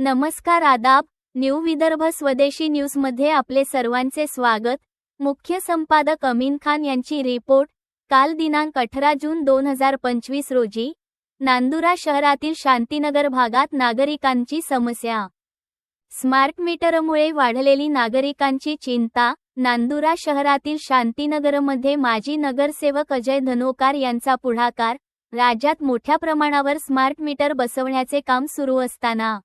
नमस्कार आदाब न्यू विदर्भ स्वदेशी न्यूजमध्ये आपले सर्वांचे स्वागत. मुख्य संपादक अमीन खान यांची रिपोर्ट काल दिनांक अठरा जून दोन हजार पंचवीस रोजी नांदुरा शहरातील शांतीनगर भागात नागरिकांची समस्या. स्मार्ट मीटरमुळे वाढलेली नागरिकांची चिंता नांदुरा शहरातील शांतीनगरमध्ये माजी नगरसेवक अजय धनोकार यांचा पुढाकार राज्यात मोठ्या प्रमाणावर स्मार्ट मीटर बसवण्याचे काम सुरू असताना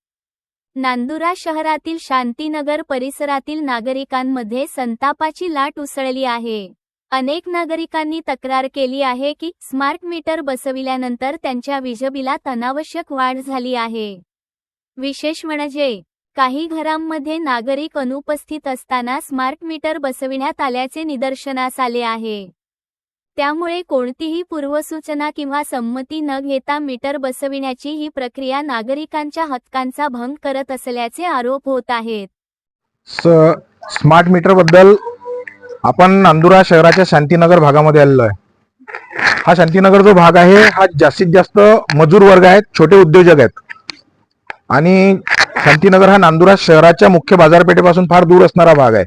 नांदुरा शहरातील शांतीनगर परिसरातील नागरिकांमध्ये संतापाची लाट उसळली आहे. अनेक नागरिकांनी तक्रार केली आहे की स्मार्ट मीटर बसविल्यानंतर त्यांच्या विजबिलात अनावश्यक वाढ झाली आहे. विशेष म्हणजे काही घरांमध्ये नागरिक अनुपस्थित असताना स्मार्ट मीटर बसविण्यात आल्याचे निदर्शनास आले आहे. त्यामुळे कोणतीही पूर्वसूचना किंवा संमती न घेता मीटर बसविण्याची ही प्रक्रिया नागरिकांच्या हक्कांचा भंग करत असल्याचे आरोप होत आहेत. स्मार्ट मीटरबद्दल आपण नांदुरा शहराच्या शांतीनगर भागामध्ये आलेलो आहे. हा शांतीनगर जो भाग आहे हा जास्तीत जास्त मजूर वर्ग आहेत छोटे उद्योजक आहेत. आणि शांतीनगर हा नांदुरा शहराच्या मुख्य बाजारपेठेपासून फार दूर असणारा भाग आहे.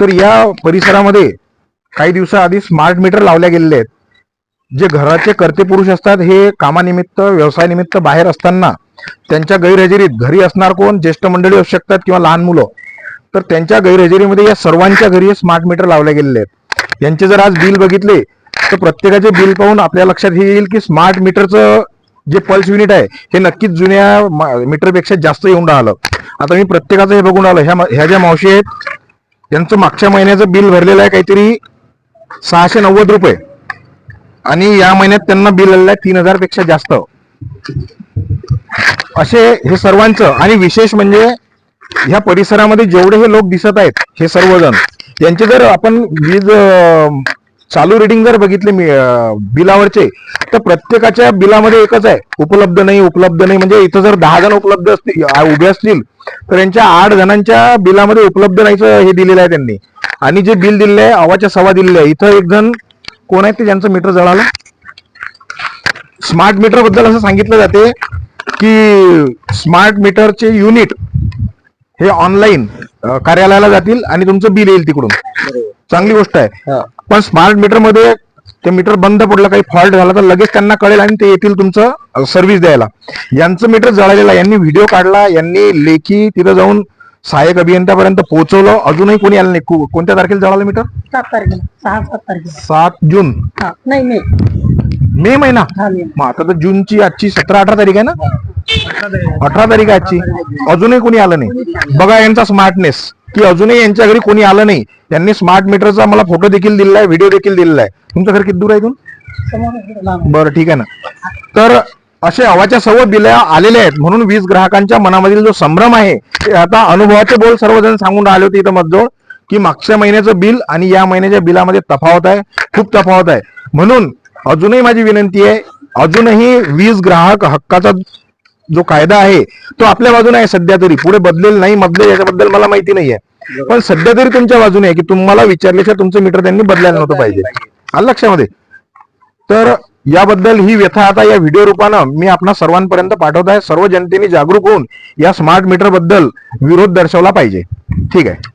तर या परिसरामध्ये काही दिवसाआधी स्मार्ट मीटर लावल्या गेलेले आहेत. जे घराचे कर्ते पुरुष असतात हे कामानिमित्त व्यवसायानिमित्त बाहेर असताना त्यांच्या गैरहजेरीत घरी असणार कोण ज्येष्ठ मंडळी असू शकतात किंवा लहान मुलं तर त्यांच्या गैरहजेरीमध्ये या सर्वांच्या घरी हे स्मार्ट मीटर लावले गेलेले आहेत. यांचे जर आज बिल बघितले तर प्रत्येकाचे बिल पाहून आपल्या लक्षात हे येईल की स्मार्ट मीटरचं जे पल्स युनिट आहे हे नक्कीच जुन्या मा- मीटरपेक्षा जास्त येऊन राहिलं. आता मी प्रत्येकाचं हे बघून राहिलं ह्या ह्या ज्या मावशी आहेत त्यांचं मागच्या महिन्याचं बिल भरलेलं आहे काहीतरी सहाशे नव्वद रुपये. आणि या महिन्यात त्यांना बिल आलेलं आहे तीन हजारपेक्षा जास्त. असे हे सर्वांचं आणि विशेष म्हणजे ह्या परिसरामध्ये जेवढे हे लोक दिसत आहेत हे सर्वजण यांचे जर आपण वीज चालू रिडिंग जर बघितले मी बिलावरचे तर प्रत्येकाच्या बिलामध्ये एकच आहे. उपलब्ध नाही उपलब्ध नाही. म्हणजे इथं जर दहा जण उपलब्ध असतील उभे असतील तर यांच्या आठ जणांच्या बिलामध्ये उपलब्ध नाहीचं हे दिलेलं आहे त्यांनी. आणि जे बिल दिलेलं आहे आवाच्या सव्वा दिलेले आहे. इथं एक जण कोण आहे ते ज्यांचं मीटर जळालं? स्मार्ट मीटरबद्दल असं सांगितलं जाते की स्मार्ट मीटरचे युनिट हे ऑनलाईन कार्यालयाला जातील आणि तुमचं बिल येईल तिकडून. चांगली गोष्ट आहे. पण स्मार्ट मीटरमध्ये ते मीटर बंद पडलं काही फॉल्ट झाला तर लगेच त्यांना कळेल आणि ते येतील तुमचं सर्व्हिस द्यायला. यांचं मीटर जळालेलं. यांनी व्हिडिओ काढला यांनी लेखी तिथं जाऊन सहाय्यक अभियंत्यापर्यंत पोहोचवलं. अजूनही कोणी आलं नाही. को- कोणत्या तारखेला जळालं मीटर सात तारखेला. सहा सात तारखेला. सात जून. हा. नाही नाही मे महिना? हा मे. मग आता तर जूनची आजची सतरा अठरा तारीख आहे ना? अठरा तारीख आहे आजची. अजूनही कोणी आलं नाही. बघा यांचा स्मार्टनेस की अजूनही यांच्या घरी कोणी आलं नाही. त्यांनी स्मार्ट मीटरचा मला फोटो देखील दिलेला आहे व्हिडिओ देखील दिलेला आहे. तुमचं घर किती दूर आहे इथून? समोर इकडे लांब. बरं ठीक आहे ना. तर असे हवाच्या सर्व बिल आलेले आहेत. म्हणून वीज ग्राहकांच्या मनामधील जो संभ्रम आहे ते आता अनुभवाचे बोल सर्वजण सांगून राहिले होते इथं मजजवळ की मागच्या महिन्याचं बिल आणि या महिन्याच्या बिलामध्ये तफावत आहे खूप तफावत आहे. म्हणून अजूनही माझी विनंती आहे अजूनही वीज ग्राहक हक्काचा जो कायदा आहे तो आपल्या बाजूने आहे सध्या तरी. पुढे बदलेल नाही बदलेल याच्याबद्दल मला माहिती नाहीये पण सध्या तरी तुमच्या बाजूने आहे की तुम्हाला विचारल्याशिवाय तुमचं मीटर त्यांनी बदलायला नव्हतं पाहिजे. आलं लक्षामध्ये? तर याबद्दल ही व्यथा आता या व्हिडिओ रूपानं मी आपणा सर्वांपर्यंत पाठवत आहे. सर्व जनतेने जागरूक होऊन या स्मार्ट मीटरबद्दल विरोध दर्शवला पाहिजे. ठीक आहे.